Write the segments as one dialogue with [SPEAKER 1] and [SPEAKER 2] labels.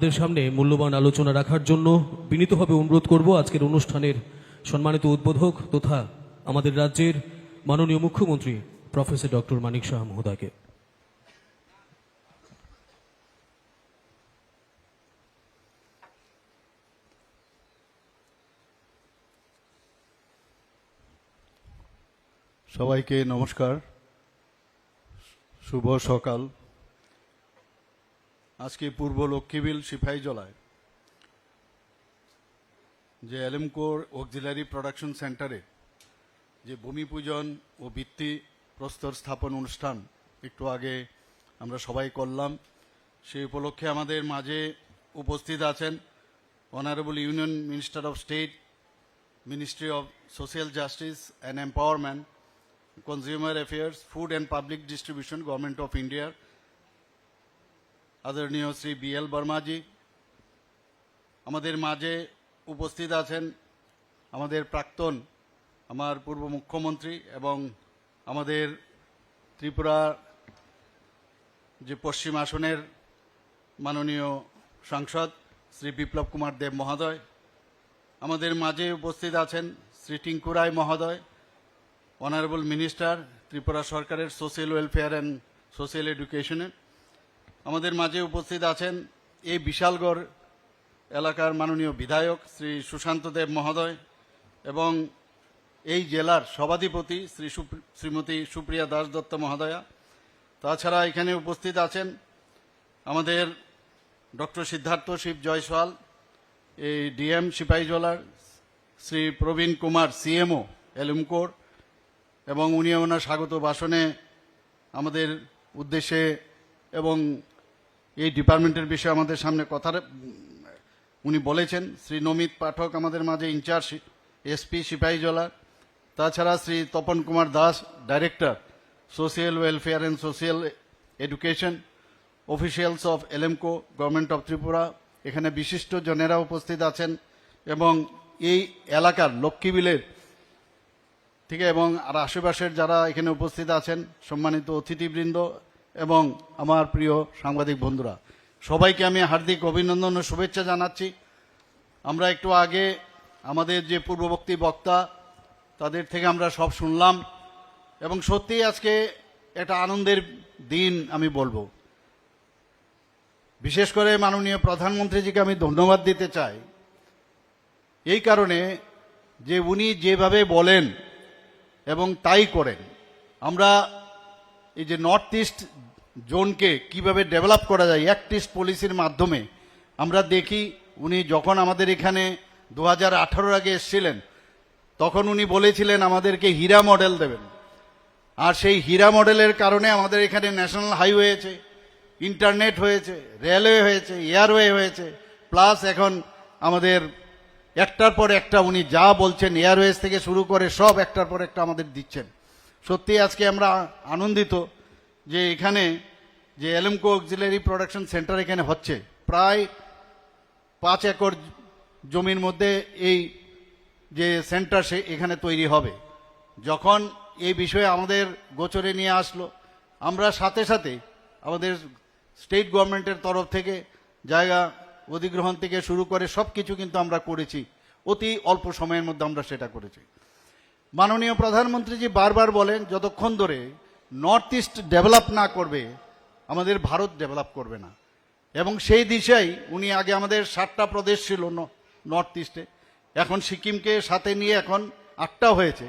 [SPEAKER 1] আপনাদের সামনে মূল্যবান আলোচনা রাখার জন্য বিনীতভাবে অনুরোধ করব আজকের অনুষ্ঠানের সম্মানিত উদ্বোধক তথা আমাদের রাজ্যের মাননীয় মুখ্যমন্ত্রী প্রফেসর ডক্টর মানিক শাহ মহোদয়কে।
[SPEAKER 2] সবাইকে নমস্কার। শুভ সকাল। আজকে পূর্ব লক্ষ্মীবিল সিপাহীজলায় যে এলএমকোর অক্সিলারি প্রোডাকশন সেন্টারে যে ভূমি পূজন ও ভিত্তি প্রস্তর স্থাপন অনুষ্ঠান একটু আগে আমরা সবাই করলাম সেই উপলক্ষে আমাদের মাঝে উপস্থিত আছেন honourable union minister of state ministry of social justice and empowerment consumer affairs food and public distribution government of India, আদরণীয় শ্রী বি এল বর্মাজি, আমাদের মাঝে উপস্থিত আছেন আমাদের প্রাক্তন, আমার পূর্ব মুখ্যমন্ত্রী এবং আমাদের ত্রিপুরা যে পশ্চিম আসনের মাননীয় সাংসদ শ্রী বিপ্লব কুমার দেব মহোদয়, আমাদের মাঝে উপস্থিত আছেন শ্রী টিঙ্কু রায় মহোদয়, অনারেবল মিনিস্টার, ত্রিপুরা সরকারের সোশ্যাল ওয়েলফেয়ার অ্যান্ড সোশ্যাল এডুকেশনে আমাদের মাঝে উপস্থিত আছেন এই বিশালগড় এলাকার মাননীয় বিধায়ক শ্রী সুশান্ত দেব মহোদয় এবং এই জেলার সভাধিপতি শ্রী শ্রীমতী সুপ্রিয়া দাস দত্ত মহোদয়া। তাছাড়া এখানে উপস্থিত আছেন আমাদের ডক্টর সিদ্ধার্থ শিব জয়সওয়াল, এই ডিএম সিপাহীজলার শ্রী প্রবীণ কুমার সিএমও এলুমকোর এবং উনি ওনার স্বাগত ভাষণে আমাদের উদ্দেশ্যে এবং এই ডিপার্টমেন্টের বিষয়ে আমাদের সামনে কথা উনি বলেছেন, শ্রী নমিত পাঠক আমাদের মাঝে ইনচার্জ এসপি সিপাহীজলা তাছাড়া Shri Tapan Kumar Das director social welfare and social education officials of এলএমকো government of Tripura এখানে বিশিষ্ট জনেরা উপস্থিত আছেন এবং এই এলাকার লক্ষ্মীবিলের থেকে এবং আর আশেপাশের যারা এখানে উপস্থিত আছেন, সম্মানিত অতিথিবৃন্দ এবং আমার প্রিয় সাংবাদিক বন্ধুরা, সবাইকে আমি হার্দিক অভিনন্দন ও শুভেচ্ছা জানাচ্ছি। আমরা একটু আগে আমাদের যে পূর্ববর্তী বক্তা, তাদের থেকে আমরা সব শুনলাম এবং সত্যিই আজকে একটা আনন্দের দিন আমি বলব। বিশেষ করে মাননীয় প্রধানমন্ত্রীজিকে আমি ধন্যবাদ দিতে চাই। এই কারণে যে উনি যেভাবে বলেন এবং তাই করেন, আমরা এই যে নর্থ ইস্ট জোনকে কীভাবে ডেভেলপ করা যায় অ্যাক্ট ইস্ট পলিসির মাধ্যমে আমরা দেখি উনি যখন আমাদের এখানে দু হাজার আঠারো আগে এসেছিলেন, তখন উনি বলেছিলেন আমাদেরকে হীরা মডেল দেবেন। আর সেই হীরা মডেলের কারণে আমাদের এখানে ন্যাশনাল হাইওয়ে হয়েছে, ইন্টারনেট হয়েছে, রেলওয়ে হয়েছে, এয়ারওয়ে হয়েছে, প্লাস এখন আমাদের একটার পর একটা উনি যা বলছেন, এয়ারওয়েজ থেকে শুরু করে সব একটার পর একটা আমাদের দিচ্ছেন। সত্যি আজকে আমরা আনন্দিত যে এখানে যে এলএমকো অক্সিলারি প্রোডাকশন সেন্টার এখানে হচ্ছে। প্রায় পাঁচ একর জমির মধ্যে এই যে সেন্টার সে এখানে তৈরি হবে। যখন এই বিষয়ে আমাদের গোচরে নিয়ে আসলো, আমরা সাথে সাথে আমাদের স্টেট গভর্নমেন্টের তরফ থেকে জায়গা অধিগ্রহণ থেকে শুরু করে সব কিছু কিন্তু আমরা করেছি। অতি অল্প সময়ের মধ্যে আমরা সেটা করেছি। মাননীয় প্রধানমন্ত্রীজি বারবার বলেন, যতক্ষণ ধরে নর্থ ইস্ট ডেভেলপ না করবে আমাদের ভারত ডেভেলপ করবে না। এবং সেই দিশাই উনি আগে আমাদের সাতটা প্রদেশ ছিল নর্থ ইস্টে এখন সিকিমকে সাথে নিয়ে এখন আটটা হয়েছে।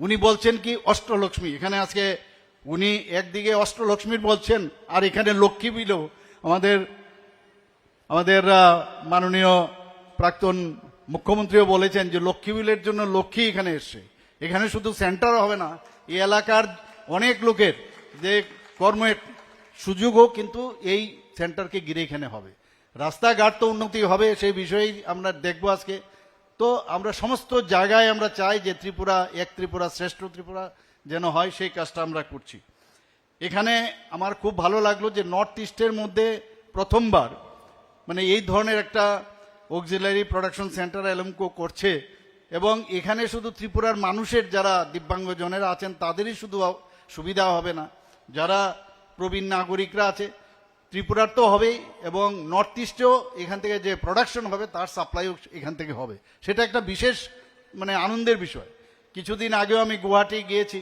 [SPEAKER 2] উনি বলছেন কি, অষ্টলক্ষ্মী। এখানে আজকে উনি একদিকে অষ্টলক্ষ্মীর বলছেন, আর এখানে লক্ষ্মী বিলও আমাদের আমাদের মাননীয় প্রাক্তন মুখ্যমন্ত্রীও বলেছেন যে লক্ষ্মী বিলের জন্য লক্ষ্মী এখানে এসছে। এখানে শুধু সেন্টার হবে না, এই এলাকার অনেক লোকের যে কর্মের সুযোগও কিন্তু এই সেন্টারকে ঘিরে এখানে হবে। রাস্তাঘাট তো উন্নতি হবে, সেই বিষয়েই আমরা দেখব আজকে। তো আমরা সমস্ত জায়গায় আমরা চাই যে ত্রিপুরা, এক ত্রিপুরা, শ্রেষ্ঠ ত্রিপুরা যেন হয়, সেই কাজটা আমরা করছি। এখানে আমার খুব ভালো লাগল যে নর্থ ইস্টের মধ্যে প্রথমবার মানে এই ধরনের একটা অক্সিলারি প্রোডাকশন সেন্টার এলএমকো করছে এবং এখানে শুধু ত্রিপুরার মানুষের যারা দিব্যাঙ্গজনেরা আছেন, তাদেরই শুধু সুবিধা হবে না। যারা প্রবীণ নাগরিকরা আছে ত্রিপুরার তো হবেই এবং নর্থ ইস্টেও এখান থেকে যে প্রোডাকশন হবে তার সাপ্লাইও এখান থেকে হবে। সেটা একটা বিশেষ মানে আনন্দের বিষয়। কিছুদিন আগেও আমি গুয়াহাটি গিয়েছি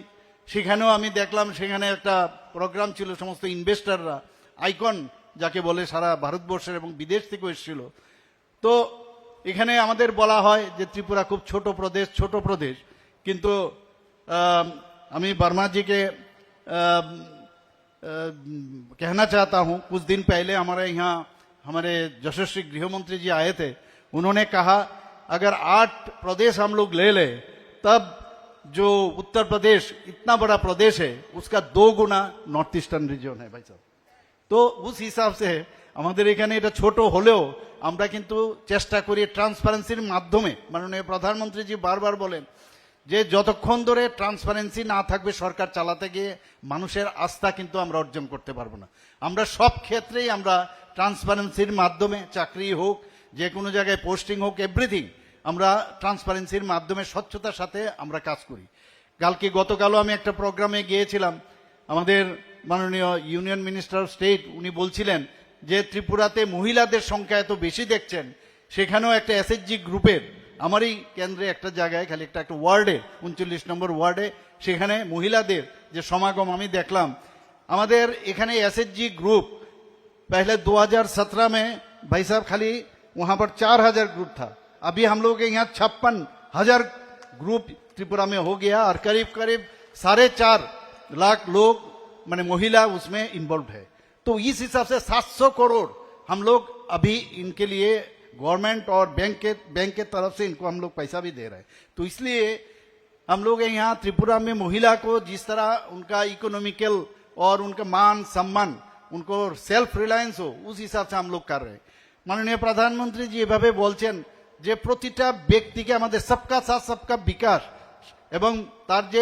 [SPEAKER 2] সেখানেও আমি দেখলাম সেখানে একটা প্রোগ্রাম ছিল সমস্ত ইনভেস্টাররা আইকন যাকে বলে সারা ভারতবর্ষের এবং বিদেশ থেকেও এসেছিল। তো এখানে আমাদের বলা হয় যে ত্রিপুরা খুব ছোট প্রদেশ ছোট প্রদেশ। কিন্তু আম, আমি कहना चाहता हूं कुछ दिन पहले हमारे यहाँ हमारे यशस्वी गृह मंत्री जी आए थे उन्होंने कहा अगर आठ प्रदेश हम लोग ले ले तब जो उत्तर प्रदेश इतना बड़ा प्रदेश है उसका दो गुना नॉर्थ ईस्टार्न रीजन है भाई साहब তো উস হিসাব সে আমাদের এখানে এটা ছোট হলেও আমরা কিন্তু চেষ্টা করি ট্রান্সপারেন্সির মাধ্যমে মাননীয় প্রধানমন্ত্রীজি বারবার বলেন যে যতক্ষণ ধরে ট্রান্সপারেন্সি না থাকবে সরকার চালাতে গিয়ে, মানুষের আস্থা কিন্তু আমরা অর্জন করতে পারব না। আমরা সব ক্ষেত্রেই আমরা ট্রান্সপারেন্সির মাধ্যমে, চাকরি হোক, যে কোনো জায়গায় পোস্টিং হোক এভরিথিং আমরা ট্রান্সপারেন্সির মাধ্যমে স্বচ্ছতার সাথে আমরা কাজ করি। কালকে গতকালও আমি একটা প্রোগ্রামে গিয়েছিলাম, আমাদের মাননীয় ইউনিয়ন মিনিস্টার অফ স্টেট উনি বলছিলেন যে ত্রিপুরাতে মহিলাদের সংখ্যা এত বেশি দেখছেন, সেখানেও একটা এসএসজি গ্রুপের আমারই কেন্দ্রে একটা জায়গায় খালি একটা একটা ওয়ার্ডে উনচল্লিশ নম্বর ওয়ার্ডে সেখানে মহিলাদের যে সমাগম আমি দেখলাম আমাদের এখানে এসএসজি গ্রুপ पहले 2017 में भाई साहब खाली वहां पर चार हजार ग्रुप था अभी हम लोग के यहाँ छप्पन हजार ग्रुप त्रिपुरा में हो गया और करीब करीब साढ़े चार लाख लोग माने महिला उसमें इन्वॉल्व है तो इस हिसाब से 700 करोड़ हम लोग अभी इनके लिए गवर्नमेंट और बैंक के बैंक के तरफ से इनको हम लोग पैसा भी दे रहे हैं तो इसलिए हम लोग यहाँ त्रिपुरा में महिला को जिस तरह उनका इकोनॉमिकल और उनका मान सम्मान उनको सेल्फ रिलायंस हो उस हिसाब से हम लोग कर रहे हैं মাননীয় প্রধানমন্ত্রী জি এভাবে বলছেন যে প্রতিটা ব্যক্তিকে আমাদের সবকা সাথ সবকা বিকাশ এবং তার যে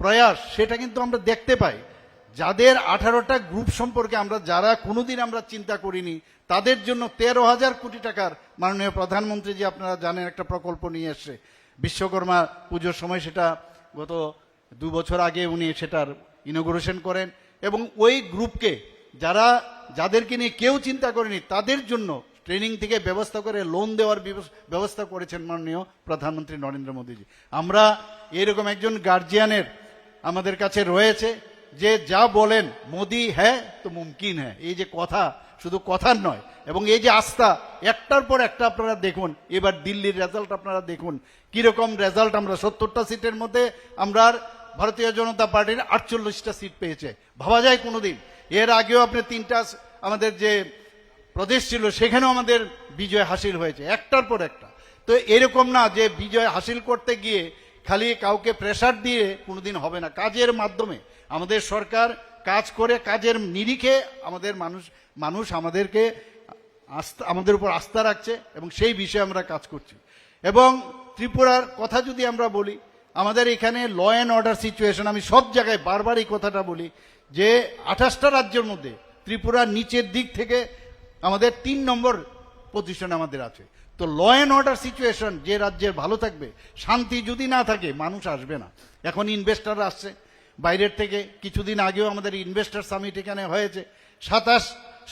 [SPEAKER 2] প্রয়াস সেটা কিন্তু আমরা দেখতে পাই যাদের আঠারোটা গ্রুপ সম্পর্কে আমরা, যারা কোনোদিন আমরা চিন্তা করিনি, তাদের জন্য তেরো হাজার কোটি টাকার মাননীয় প্রধানমন্ত্রী যে আপনারা জানেন একটা প্রকল্প নিয়ে এসছে। বিশ্বকর্মা পুজোর সময় সেটা গত দু বছর আগে উনি সেটার ইনোগ্রেশন করেন এবং ওই গ্রুপকে যারা, যাদেরকে নিয়ে কেউ চিন্তা করেনি, তাদের জন্য ট্রেনিং থেকে ব্যবস্থা করে লোন দেওয়ার ব্যবস্থা করেছেন মাননীয় প্রধানমন্ত্রী নরেন্দ্র মোদীজি। আমরা এরকম একজন গার্জিয়ানের আমাদের কাছে রয়েছে যে যা বলেন মোদি হ্যাঁ তো মুমকিন হ্যাঁ। এই যে কথা, শুধু কথার নয়, এবং এই যে আস্থা, একটার পর একটা আপনারা দেখুন, এবার দিল্লির রেজাল্ট আপনারা দেখুন, কীরকম রেজাল্ট আমরা সত্তরটা সিটের মধ্যে, আমরা ভারতীয় জনতা পার্টির আটচল্লিশটা সিট পেয়েছে। ভাবা যায় কোনোদিন। এর আগেও আপনি তিনটা আমাদের যে প্রদেশ ছিল, সেখানেও আমাদের বিজয় হাসিল হয়েছে, একটার পর একটা। তো এরকম না যে বিজয় হাসিল করতে গিয়ে খালি কাউকে প্রেসার দিয়ে কোনোদিন হবে না। কাজের মাধ্যমে আমাদের সরকার কাজ করে, কাজের নিরিখে আমাদের মানুষ মানুষ আমাদেরকে আস্থা, আমাদের উপর আস্থা রাখছে এবং সেই বিষয়ে আমরা কাজ করছি। এবং ত্রিপুরার কথা যদি আমরা বলি, আমাদের এখানে ল অ্যান্ড অর্ডার সিচুয়েশন আমি সব জায়গায় বারবার এই কথাটা বলি যে আঠাশটা রাজ্যের মধ্যে ত্রিপুরার নিচের দিক থেকে আমাদের তিন নম্বর পজিশন আমাদের আছে। তো ল অ্যান্ড অর্ডার সিচুয়েশন যে রাজ্যের ভালো থাকবে, শান্তি যদি না থাকে, মানুষ আসবে না। এখন ইনভেস্টার আসছে। বাইরের থেকে কিছুদিন আগেও আমাদের ইনভেস্টার সামিট এখানে হয়েছে। সাতাশ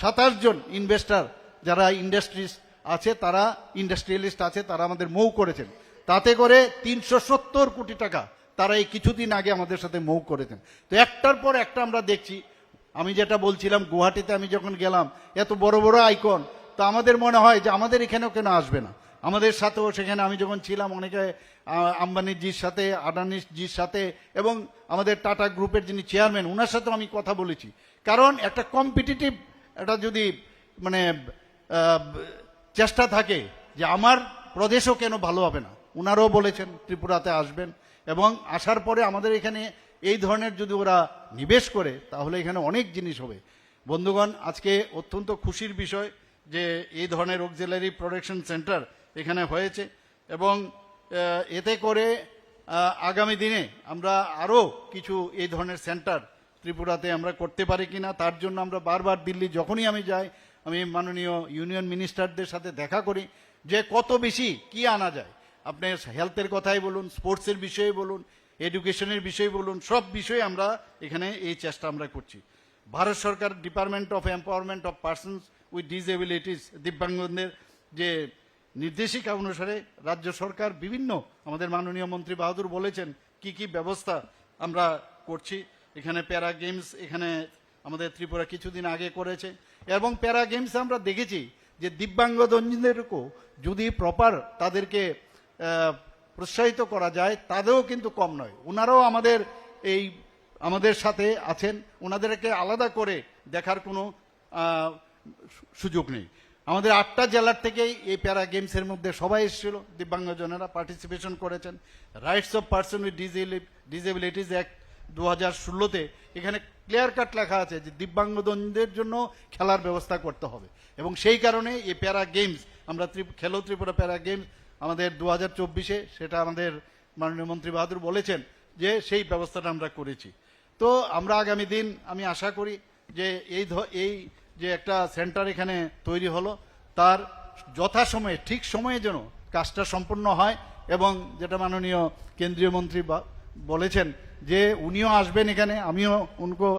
[SPEAKER 2] সাতাশ জন ইনভেস্টার যারা ইন্ডাস্ট্রিজ আছে, তারা ইন্ডাস্ট্রিয়ালিস্ট আছে, তারা আমাদের মৌ করেছেন। তাতে করে তিনশো সত্তর কোটি টাকা তারা এই কিছুদিন আগে আমাদের সাথে মৌ করেছেন। তো একটার পর একটা আমরা দেখছি। আমি যেটা বলছিলাম, গুয়াহাটিতে আমি যখন গেলাম, এত বড় বড় আইকন তো আমাদের মনে হয় যে আমাদের এখানেও কেন আসবে না? আমাদের সাথেও সেখানে আমি যখন ছিলাম, অনেকে আম্বানিজির সাথে, আদানিজির সাথে এবং আমাদের টাটা গ্রুপের যিনি চেয়ারম্যান ওনার সাথেও আমি কথা বলেছি। কারণ একটা কম্পিটিটিভ একটা যদি মানে চেষ্টা থাকে যে আমার প্রদেশও কেন ভালো হবে না? ওনারাও বলেছেন ত্রিপুরাতে আসবেন এবং আসার পরে আমাদের এখানে এই ধরনের যদি ওরা নিবেশ করে, তাহলে এখানে অনেক জিনিস হবে। বন্ধুগণ, আজকে অত্যন্ত খুশির বিষয় যে এই ধরনের অক্সিলারি প্রোডাকশন সেন্টার এখানে হয়েছে এবং এতে করে আগামী দিনে আমরা আরও কিছু এই ধরনের সেন্টার ত্রিপুরাতে আমরা করতে পারি কি না তার জন্য আমরা বারবার দিল্লি যখনই আমি যাই, আমি মাননীয় ইউনিয়ন মিনিস্টারদের সাথে দেখা করি যে কত বেশি কি আনা যায়। আপনি হেলথের কথাই বলুন স্পোর্টসের বিষয়ে বলুন এডুকেশনের বিষয়ে বলুন, সব বিষয়ে আমরা এখানে এই চেষ্টা আমরা করছি। ভারত সরকার department of empowerment of persons with disabilities দিব্যাঙ্গদের যে নির্দেশিকা অনুসারে রাজ্য সরকার বিভিন্ন আমাদের মাননীয় মন্ত্রী বাহাদুর বলেছেন, কি কি ব্যবস্থা আমরা করছি। এখানে প্যারা গেমস, এখানে আমাদের ত্রিপুরা কিছুদিন আগে করেছে। এবং প্যারা গেমস আমরা দেখেছি যে দিব্যাঙ্গজনদেরকেও যদি প্রপার তাদেরকে প্রোৎসাহিত করা যায়, তাদেরও কিন্তু কম নয়। ওনারাও আমাদের এই, আমাদের সাথে আছেন। ওনাদেরকে আলাদা করে দেখার কোনো সুযোগ নেই। আমাদের আটটা জেলার থেকেই এই প্যারা গেমসের মধ্যে সবাই এসেছিল। দিব্যাঙ্গজনেরা পার্টিসিপেশন করেছেন। Rights of person with disabilities act দু হাজার ষোলোতে এখানে ক্লিয়ার কাট লেখা আছে যে দিব্যাঙ্গজনদের জন্য খেলার ব্যবস্থা করতে হবে। এবং সেই কারণে এই প্যারা গেমস আমরা খেলো ত্রিপুরা প্যারা গেমস আমাদের দু হাজার চব্বিশে সেটা আমাদের মাননীয় মন্ত্রী বাহাদুর বলেছেন যে সেই ব্যবস্থাটা আমরা করেছি। তো আমরা আগামী দিন আমি আশা করি যে এই এই যে একটা সেন্টার এখানে তৈরি হলো, তার যথাসময়ে, ঠিক সময়ে যেন কাজটা সম্পন্ন হয় এবং যেটা মাননীয় কেন্দ্রীয় মন্ত্রী বলেছেন যে উনিও আসবেন এখানে, আমিও উনকো